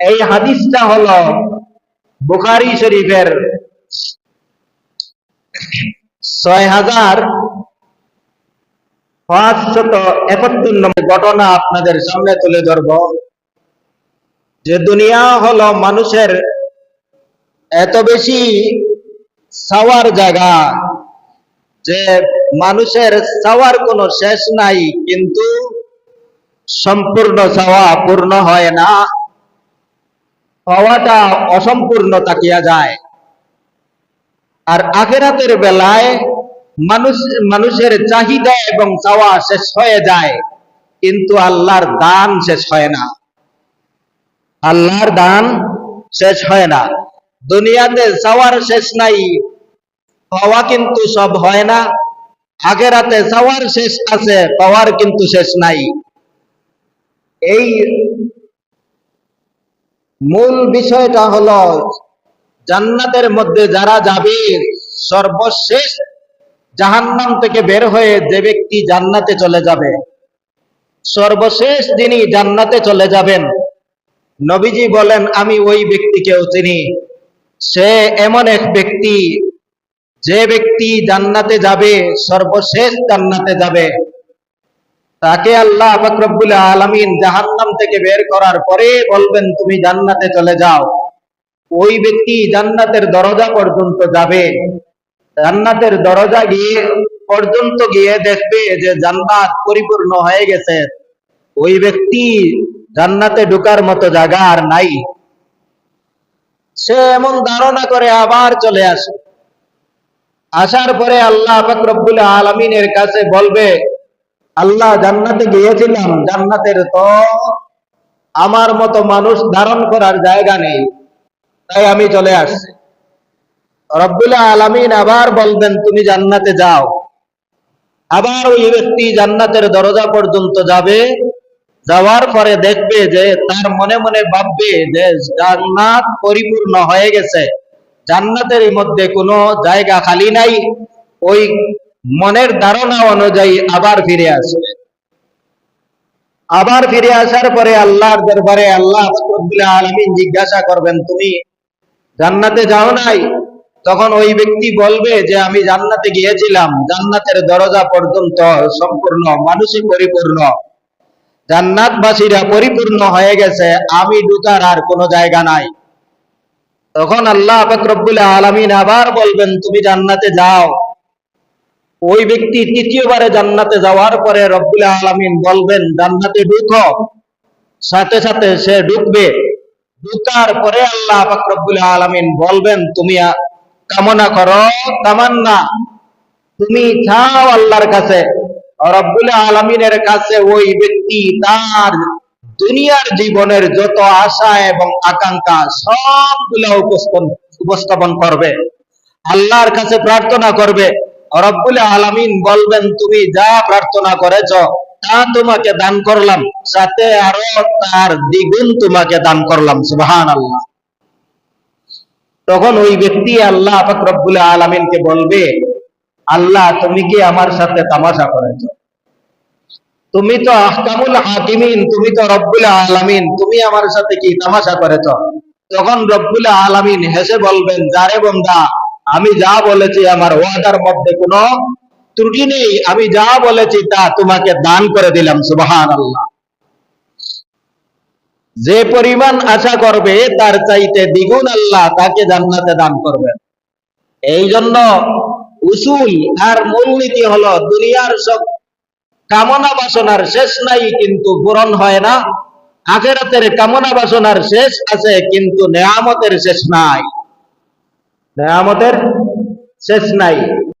এই হাদিসটা হলো বুখারী শরীফের ছয় হাজার পাঁচশত একাত্তর নম্বর ঘটনা আপনাদের সামনে তুলে ধরব। যে দুনিয়া হলো মানুষের এত বেশি সাওয়ার জায়গা যে মানুষের সাওয়ার কোনো শেষ নাই, কিন্তু সম্পূর্ণ সাওয়া পূর্ণ হয় না। পাওয়াটা অসম্পূর্ণ তাকিয়া যায়। আর আখেরাতের বেলায় মানুষ মানুষের চাহিদা এবং চাওয়া শেষ হয়ে যায়, কিন্তু আল্লাহর দান শেষ হয় না। আল্লাহর দান শেষ হয় না। দুনিয়াতে চাওয়ার শেষ নাই, পাওয়া কিন্তু সব হয় না। আখেরাতে চাওয়ার শেষ আছে, পাওয়ার কিন্তু শেষ নাই। এই মূল বিষয়টা হলো, জান্নাতের মধ্যে যারা যাবে, সর্বশেষ জাহান্নাম থেকে বের হয়ে যে ব্যক্তি জান্নাতে চলে যাবে, সর্বশেষ যিনি জান্নাতে চলে যাবেন, নবীজি বলেন, আমি ওই ব্যক্তিকেও চিনি। সে এমন এক ব্যক্তি, যে ব্যক্তি জান্নাতে যাবে, সর্বশেষ জান্নাতে যাবে। তাকে আল্লাহ ফাকরবুল আলমিন জাহান্নাম থেকে বের করার পরে বলবেন, তুমি জান্নাতে চলে যাও। ওই ব্যক্তি জান্নাতের দরজা পর্যন্ত যাবে। জান্নাতের দরজা গিয়ে পর্যন্ত গিয়ে দেখবে যে জান্নাত পরিপূর্ণ হয়ে গেছে। ওই ব্যক্তি জান্নাতে ঢুকার মতো জায়গা আর নাই। সে এমন ধারণা করে আবার চলে আসে। আসার পরে আল্লাহ ফাকরবুল আলমিনের কাছে বলবে আল্লাহ জান্নাতে গিয়েছিলাম, জান্নাতের তো আমার মতো মানুষ ধারণ করার জায়গা নেই। তাই আমি চলে আসছি। রব্বুল আলমিন আবার বলবেন, তুমি জান্নাতে যাও। আবার ওই ব্যক্তি জান্নাতের দরজা পর্যন্ত যাবে। যাওয়ার পরে দেখবে যে তার মনে মনে ভাববে যে জান্নাত পরিপূর্ণ হয়ে গেছে। জান্নাতের মধ্যে কোনো জায়গা খালি নাই। ওই মনের ধারণা অনুযায়ী আবার ফিরে আসবে। আবার ফিরে আসার পরে আল্লাহর দরবারে আল্লাহ আলমিন জিজ্ঞাসা করবেন, তুমি জান্নাতে যাও নাই? তখন ওই ব্যক্তি বলবে যে, আমি জান্নাতে গিয়েছিলাম। জান্নাতের দরজা পর্যন্ত সম্পূর্ণ, মানুষই পরিপূর্ণ। জান্নাতবাসীরা পরিপূর্ণ হয়ে গেছে। আমি ঢুকার আর কোনো জায়গা নাই। তখন আল্লাহ রব্বুল আলমিন আবার বলবেন, তুমি জান্নাতে যাও। ওই ব্যক্তি তৃতীয়বারে জান্নাতে যাওয়ার পরে রব্বুল আলমিন বলবেন, জান্নাতে ঢুক। সাথে সাথে সে ঢুকবে। ঢুকার পরে আল্লাহ রব্বুল আলমিন বলবেন, তুমি কামনা করো, তামান্না। তুমি চাও আল্লাহর কাছে। রব্বুল আলমিনের কাছে ওই ব্যক্তি তার দুনিয়ার জীবনের যত আশা এবং আকাঙ্ক্ষা সবগুলো উপস্থাপন করবে। আল্লাহর কাছে প্রার্থনা করবে। রব্বুল আলমিন বলবেন, তুমি যা প্রার্থনা করেছ, তা তোমাকে দান করলাম, সাথে আরও তার দ্বিগুণ তোমাকে দান করলাম। সুবাহান আল্লাহ তখন ওই ব্যক্তি আল্লাহ রব্বুল আলমিনকে বলবে, আল্লাহ, তুমি কি আমার সাথে তামাশা করেছ? তুমি তো আহকামুল হাকিমিন, তুমি তো রব্বুল আলামিন, তুমি আমার সাথে কি তামাশা করেছ? তখন রব্বুল আলামিন হেসে বলবেন, যারে বন্দা আমি যা বলেছি আমার ওয়াদার মধ্যে কোনো ত্রুটি নেই। আমি যা বলেছি তা তোমাকে দান করে দিলাম সুবাহান যে পরিমাণ আশা করবে, তার চাইতে দ্বিগুণ আল্লাহ তাকে জান্নাতে দান করবেন। এই জন্য উসুল আর মূলনীতি হলো, দুনিয়ার সব কামনা বাসনার শেষ নাই, কিন্তু পূরণ হয় না। আখেরাতের কামনা বাসনার শেষ আছে, কিন্তু নেয়ামতের শেষ নাই। নেয়ামতের শেষ নাই।